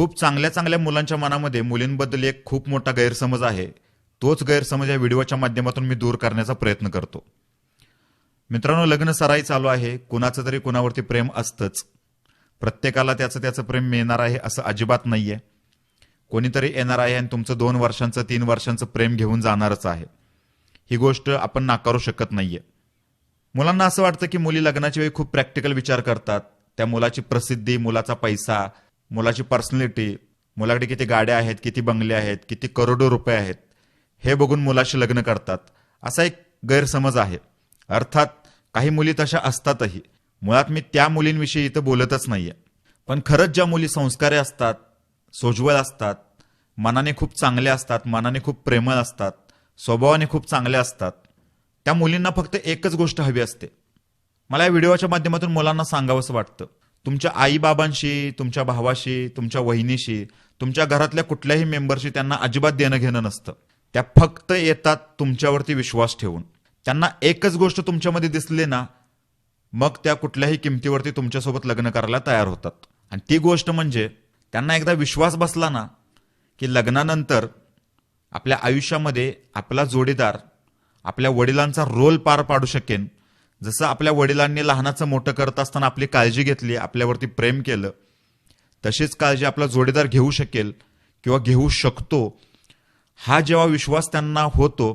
खूप चांगल्या चांगल्या मुलांच्या मनामध्ये मुलींबद्दल एक खूप मोठा गैरसमज आहे. तोच गैरसमज या व्हिडिओच्या माध्यमातून मी दूर करण्याचा प्रयत्न करतो. मित्रांनो लग्न सराई चालू आहे. कुणाचं तरी कुणावरती प्रेम असतंच. प्रत्येकाला त्याचं त्याचं प्रेम मिळणार आहे असं अजिबात नाहीये. कोणीतरी येणार आहे आणि तुमचं दोन वर्षांचं तीन वर्षांचं प्रेम घेऊन जाणारच आहे. ही गोष्ट आपण नाकारू शकत नाहीये. मुलांना असं वाटतं की मुली लग्नाच्या वेळी खूप प्रॅक्टिकल विचार करतात. त्या मुलाची प्रसिद्धी मुलाचा पैसा मुलाची पर्सनॅलिटी मुलाकडे किती गाड्या आहेत किती बंगले आहेत किती करोडो रुपये आहेत हे बघून मुलाशी लग्न करतात. असा एक गैरसमज आहे. अर्थात काही मुली तशा असतातही. मुळात मी त्या मुलींविषयी इथं बोलतच नाहीये. पण खरंच ज्या मुली संस्कारे असतात सोज्वळ असतात मनाने खूप चांगल्या असतात मनाने खूप प्रेमळ असतात स्वभावाने खूप चांगल्या असतात त्या मुलींना फक्त एकच गोष्ट हवी असते. मला या व्हिडिओच्या माध्यमातून मुलांना सांगावंसं वाटतं. तुमच्या आईबाबांशी तुमच्या भावाशी तुमच्या वहिनीशी तुमच्या घरातल्या कुठल्याही मेंबरशी त्यांना अजिबात देणं घेणं नसतं. त्या फक्त येतात तुमच्यावरती विश्वास ठेवून. त्यांना एकच गोष्ट तुमच्यामध्ये दिसली ना मग त्या कुठल्याही किमतीवरती तुमच्यासोबत लग्न करायला तयार होतात. आणि ती गोष्ट म्हणजे त्यांना एकदा विश्वास बसला ना की लग्नानंतर आपल्या आयुष्यामध्ये आपला जोडीदार आपल्या वडिलांचा रोल पार पाडू शकेन जसं आपल्या वडिलांनी लहानाचं मोठं करत असताना आपली काळजी घेतली आपल्यावरती प्रेम केलं तशीच काळजी आपला जोडीदार घेऊ शकेल किंवा घेऊ शकतो हा जेव्हा विश्वास त्यांना होतो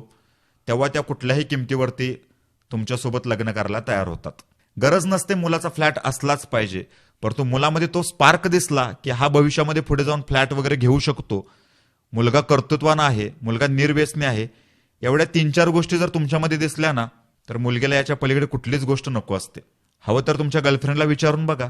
तेव्हा त्या कुठल्याही किमतीवरती तुमच्यासोबत लग्न करायला तयार होतात. गरज नसते मुलाचा फ्लॅट असलाच पाहिजे परंतु मुलामध्ये तो स्पार्क दिसला की हा भविष्यामध्ये पुढे जाऊन फ्लॅट वगैरे घेऊ शकतो. मुलगा कर्तृत्वान आहे मुलगा निर्व्यसनी आहे एवढ्या तीन चार गोष्टी जर तुमच्यामध्ये दिसल्या ना तर मुलग्याला याच्या पलीकडे कुठलीच गोष्ट नको असते. हवं तर तुमच्या गर्लफ्रेंडला विचारून बघा.